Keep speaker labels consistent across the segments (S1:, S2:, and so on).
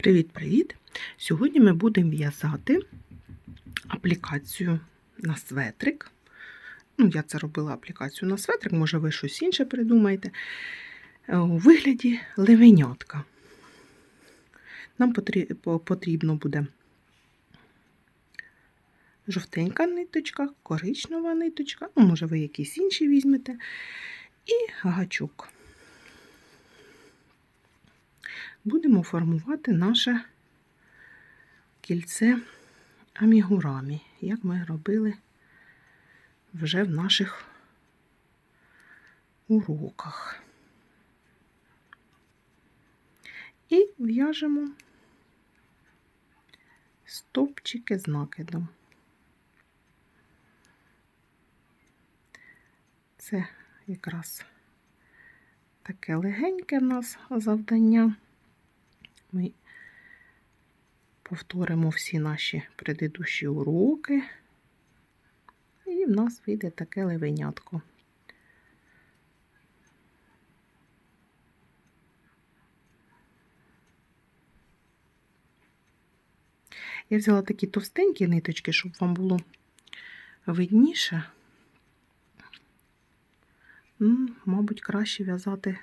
S1: Привіт-привіт! Сьогодні ми будемо в'язати аплікацію на светрик. Ну, я це робила аплікацію на светрик, може ви щось інше придумаєте. Е, У вигляді левенятка. Нам потрібно буде жовтенька ниточка, коричнева ниточка, ну, може, ви якісь інші візьмете, і гачок будемо формувати наше кільце амігурамі, як ми робили вже в наших уроках. І в'яжемо стопчики з накидом. Це якраз таке легеньке в нас завдання. Ми повторимо всі наші предыдущі уроки, і в нас вийде таке левенятко. Я взяла такі товстенькі ниточки, щоб вам було видніше. Мабуть, краще в'язати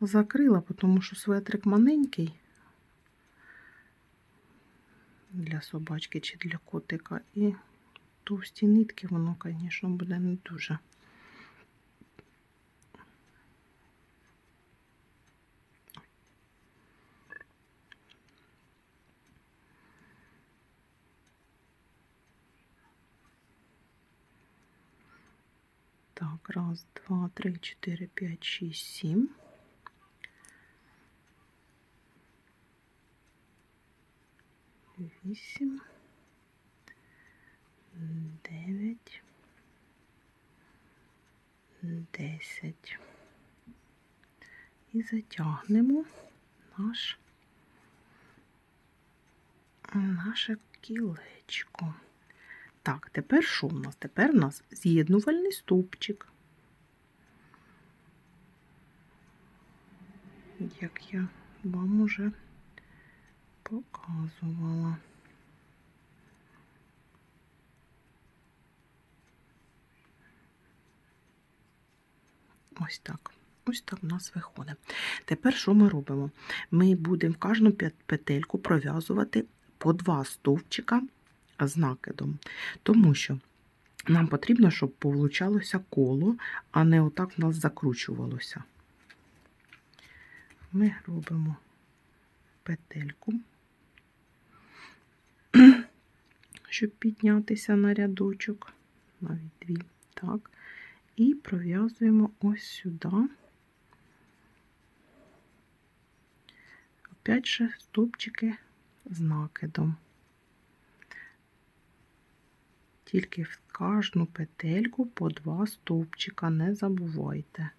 S1: закрила, тому що светрик маленький для собачки чи для котика. І товсті нитки, воно, звісно, буде не дуже. Так, раз, два, три, чотири, п'ять, шість, сім. Вісім. Дев'ять. Десять. І затягнемо наш наше кілечко. Так, тепер що в нас? Тепер у нас з'єднувальний стовпчик. Як я вам уже показувала. Ось так. Ось так в нас виходить. Тепер що ми робимо? Ми будемо в кожну петельку пров'язувати по два стовпчика з накидом. Тому що нам потрібно, щоб получалося коло, а не отак в нас закручувалося. Ми робимо петельку, щоб піднятися на рядочок, навіть дві. Так. І пров'язуємо ось сюди. Опять же стопчики з накидом. Тільки в кожну петельку по два стовпчика, не забувайте.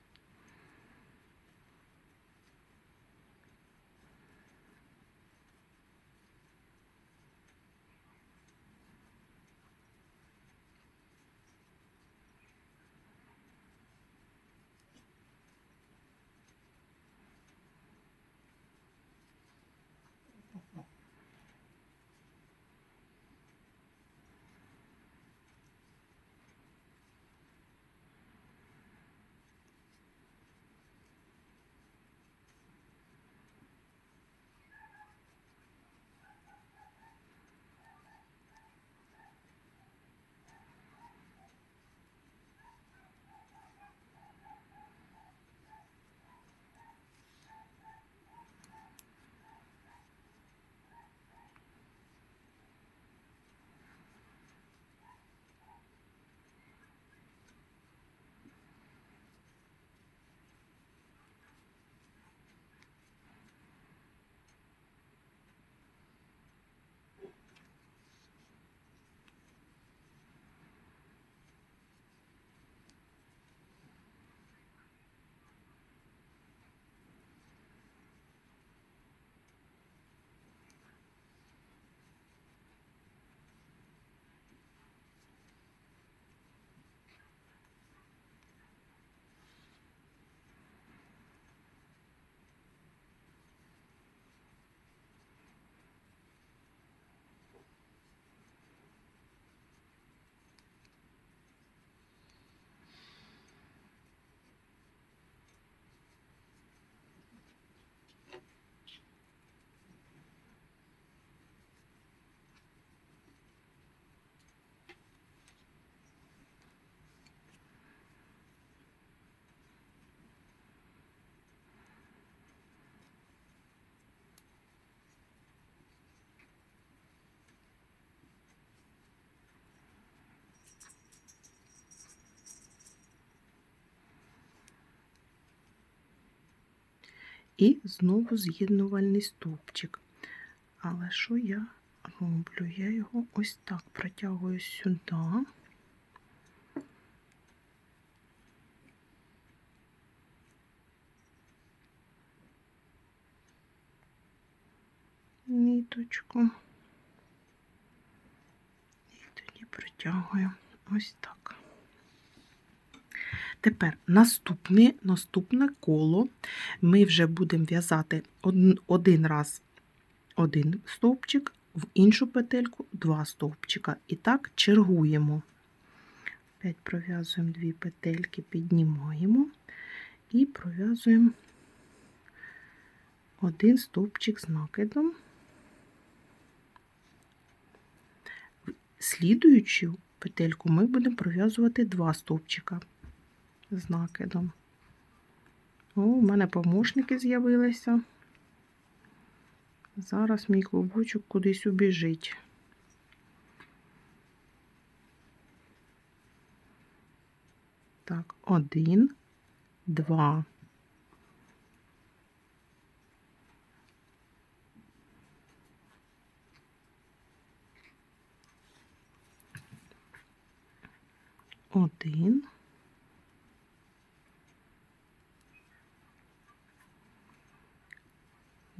S1: І знову з'єднувальний стовпчик. Але що я роблю? Я його ось так протягую сюди. Ниточку. І тоді протягую ось так. Тепер наступне, наступне коло ми вже будемо в'язати один, один раз один стовпчик, в іншу петельку два стовпчика. І так чергуємо. Опять пров'язуємо дві петельки, піднімаємо і пров'язуємо один стовпчик з накидом. Слідуючу петельку ми будемо пров'язувати два стовпчика з накидом. О, у мене помощники з'явилися. Зараз мій клубочок кудись убіжить. Так, один, два. Один.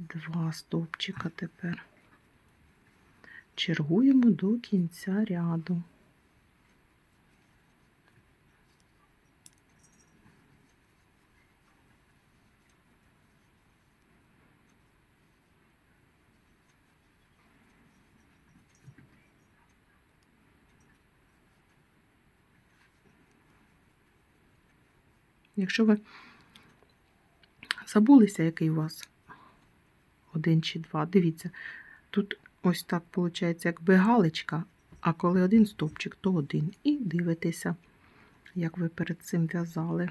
S1: Два стовпчика тепер. Чергуємо до кінця ряду. Якщо ви забулися, який у вас один чи два, дивіться, тут ось так виходить, якби галочка, а коли один стовпчик, то один. І дивитеся, як ви перед цим в'язали.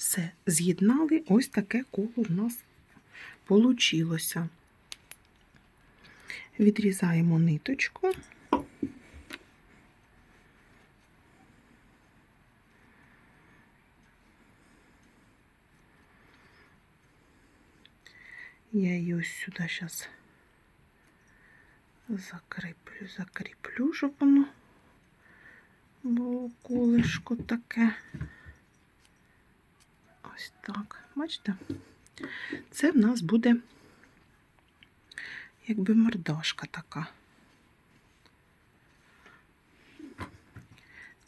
S1: Все, з'єднали, ось таке коло в нас получилося. Відрізаємо ниточку. Я її ось сюди зараз закріплю, закріплю, щоб воно було колишко таке. Ось так. Бачите? Це в нас буде якби мордашка така.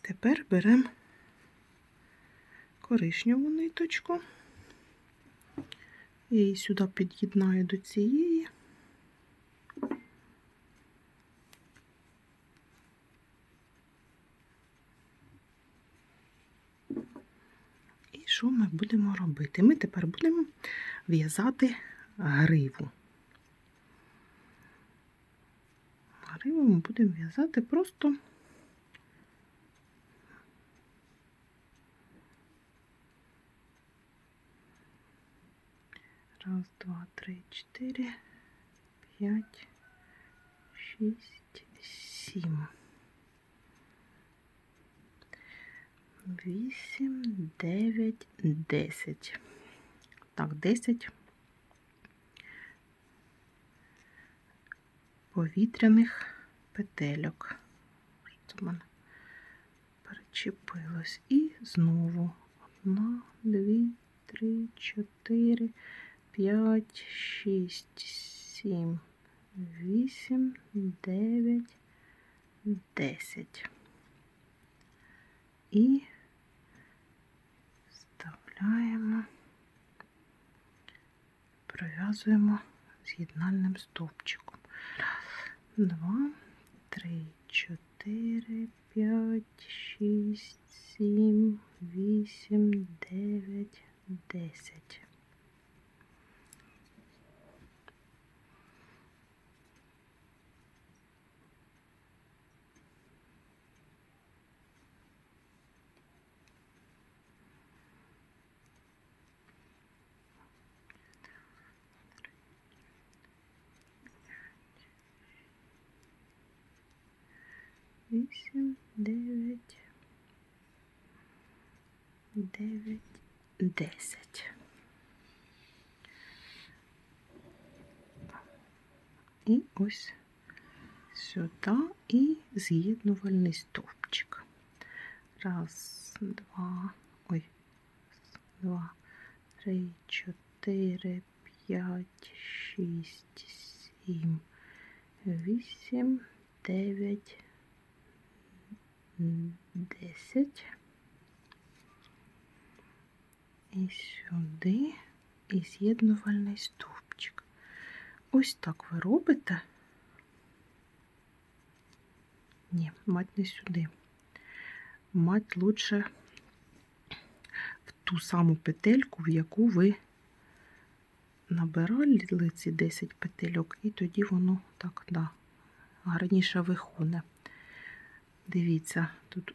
S1: Тепер беремо коричневу ниточку. Я її сюди під'єднаю до цієї. І що ми будемо робити? Ми тепер будемо в'язати гриву. Гриву ми будемо в'язати просто раз, два, три, чотири, п'ять, шість, сім. Вісім, дев'ять, десять. Так, десять повітряних петельок. Що в мене перечепилось. І знову одна, дві, три, чотири, п'ять, шість, сім, вісім, дев'ять, десять. І вставляємо, пров'язуємо з'єднальним стовпчиком. Раз, два, три, чотири, п'ять, шість, сім, вісім, дев'ять, десять. Вісім, дев'ять, дев'ять, десять. І ось сюди і з'єднувальний стовпчик. Раз, два, ой, два, три, чотири, п'ять, шість, сім, вісім, дев'ять, десять. І сюди і з'єднувальний стовпчик. Ось так ви робите. Ні, мать не сюди. Мать лучше в ту саму петельку, в яку ви набирали ці 10 петельок, і тоді воно так, да, гарніше виходить. Дивіться, тут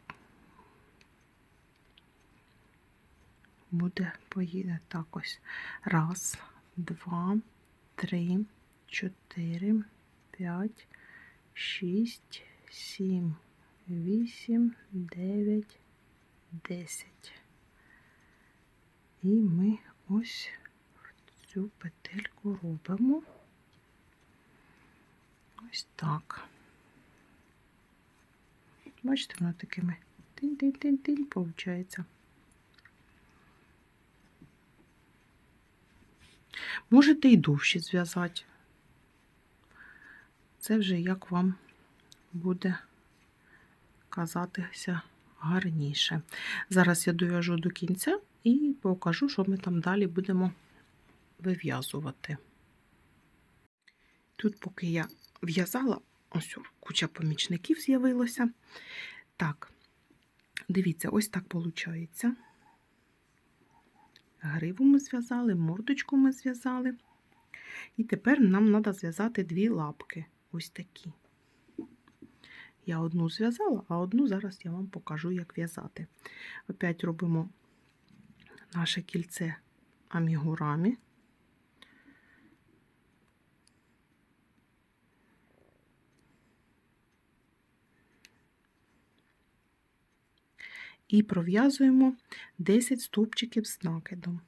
S1: буде поїде так ось. Раз, два, три, чотири, п'ять, шість, сім, вісім, дев'ять, десять. І ми ось цю петельку робимо ось так. Бачите, воно такими тинь-тинь-тинь-тинь виходить. Можете і довші зв'язати. Це вже як вам буде казатися гарніше. Зараз я дов'яжу до кінця і покажу, що ми там далі будемо вив'язувати. Тут, поки я в'язала, ось куча помічників з'явилося. Так, дивіться, ось так виходить. Гриву ми зв'язали, мордочку ми зв'язали. І тепер нам треба зв'язати дві лапки. Ось такі. Я одну зв'язала, а одну зараз я вам покажу, як в'язати. Опять робимо наше кільце амігурамі. І пров'язуємо 10 стовпчиків з накидом.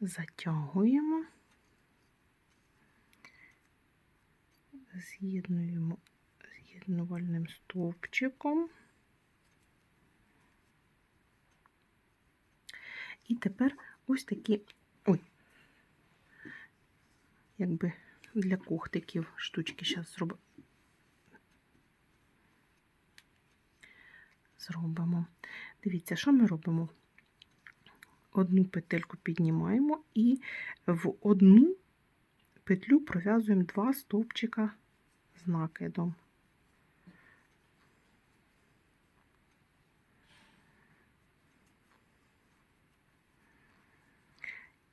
S1: Затягуємо, з'єднуємо з'єднувальним стовпчиком. І тепер ось такі, ой, якби для когтиків штучки зараз зробимо. Зробимо. Дивіться, що ми робимо? Одну петельку піднімаємо і в одну петлю пров'язуємо два стовпчика з накидом.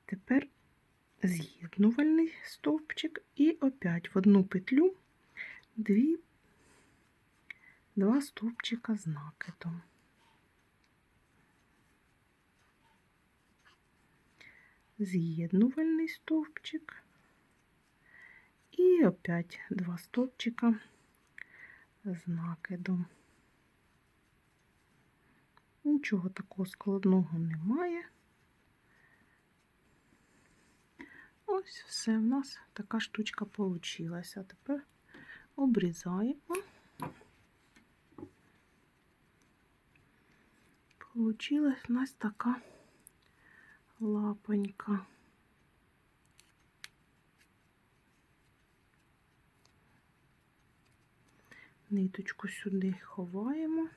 S1: Тепер з'єднувальний стовпчик і опять в одну петлю дві, два стовпчика з накидом. З'єднувальний стовпчик і опять два стовпчика з накидом. Нічого такого складного немає. Ось все, в нас така штучка получилася. Тепер обрізаємо. Получилась в нас така лапонька. Ниточку сюди ховаємо.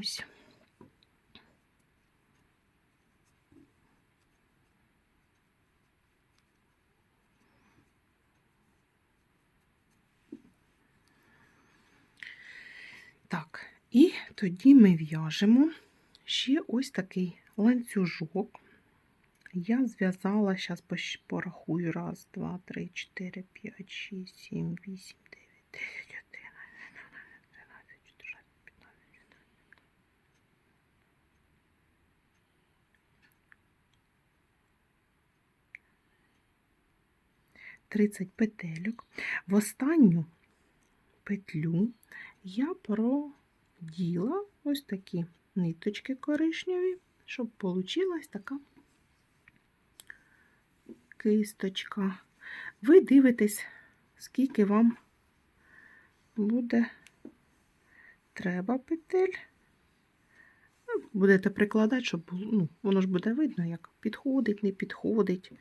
S1: Ось. Так, і тоді ми в'яжемо ще ось такий ланцюжок. Я зв'язала, зараз порахую, раз, два, три, чотири, п'ять, шість, сім, вісім, дев'ять, десять, одинадцять, дванадцять, чотирнадцять, п'ятнадцять. 30 петельок. В останню петлю я проділа ось такі ниточки коричневі, щоб вийшла така кисточка. Ви дивитесь, скільки вам буде треба петель. Ну, Будете прикладати, щоб ну, воно ж буде видно, як підходить, не підходить.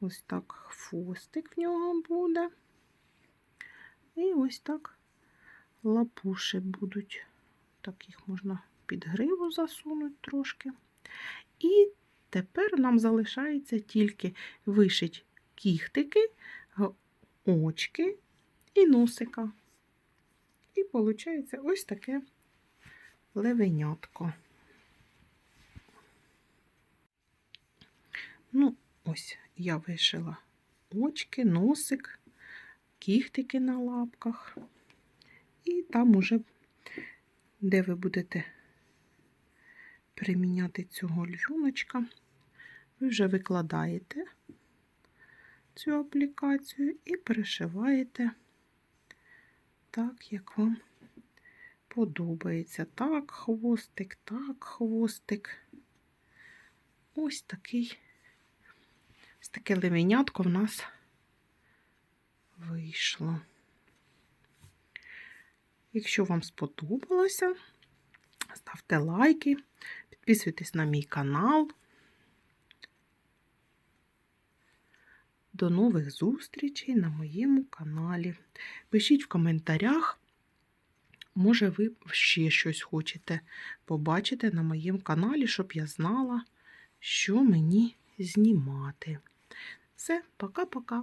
S1: Ось так хвостик в нього буде. І ось так лапуші будуть. Так їх можна під гриву засунути трошки. І тепер нам залишається тільки вишити кіхтики, очки і носика. І виходить ось таке левенятко. Ну, ось я вишила очки, носик, кіхтики на лапках. І там уже, де ви будете приміняти цього львюночка, ви вже викладаєте цю аплікацію і перешиваєте так, як вам подобається. Так, хвостик, так, хвостик. Ось такий, ось таке левенятко в нас вийшло. Якщо вам сподобалося, ставте лайки, підписуйтесь на мій канал. До нових зустрічей на моєму каналі. Пишіть в коментарях, може, ви ще щось хочете побачити на моєму каналі, щоб я знала, що мені знімати. Все, пока-пока.